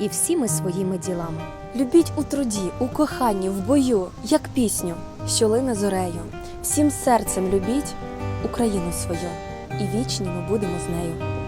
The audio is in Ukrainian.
і всіми своїми ділами. Любіть у труді, у коханні, в бою, як пісню, що лине зорею. Всім серцем любіть Україну свою, і вічні ми будемо з нею.